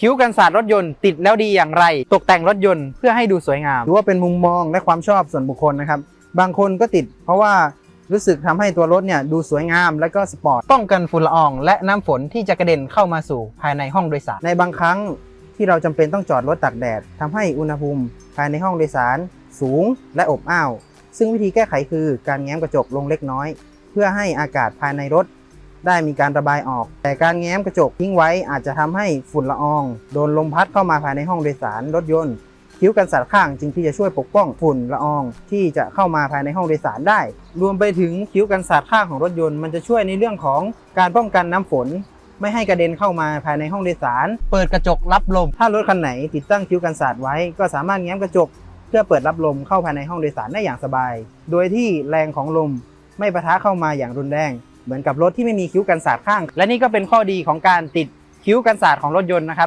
คิ้วกันศาสตร์รถยนต์ติดแล้วดีอย่างไร ตกแต่งรถยนต์เพื่อให้ดูสวยงามถือว่าเป็นมุมมองและความชอบส่วนบุคคลนะครับบางคนก็ติดเพราะว่ารู้สึกทำให้ตัวรถเนี่ยดูสวยงามและก็สปอร์ตป้องกันฝุ่นละอองและน้ำฝนที่จะกระเด็นเข้ามาสู่ภายในห้องโดยสาร ในบางครั้งที่เราจำเป็นต้องจอดรถตากแดดทำให้อุณหภูมิภายในห้องโดยสาร สูงและอบอ้าว ซึ่งวิธีแก้ไขคือการแง้มกระจกลงเล็กน้อย เพื่อให้อากาศภายในรถ ได้มีการระบายออก แต่การแง้มกระจกทิ้งไว้อาจจะทำให้ฝุ่นละออง โดนลมพัดเข้ามาภายในห้องโดยสารรถยนต์ คิ้วกันสัตว์ข้างจึงที่จะช่วยปกป้องฝุ่นละออง ที่จะเข้ามาภายในห้องโดยสารได้ รวมไปถึงคิ้วกันสัตว์ข้างของรถยนต์มันจะช่วยในเรื่องของการป้องกันน้ำฝน ไม่ให้กระเด็นเข้ามาภายในห้องโดยสาร เปิดกระจกรับลม ถ้ารถคันไหนติดตั้งคิ้วกันสาดไว้ ก็สามารถแง้มกระจก เพื่อเปิดรับลมเข้าภายในห้องโดยสารได้อย่างสบาย โดยที่แรงของลมไม่ปะทะเข้ามาอย่างรุนแรง เหมือนกับรถที่ไม่มีคิ้วกันสาดข้าง และนี่ก็เป็นข้อดีของการติดคิ้วกันสาดของรถยนต์นะครับ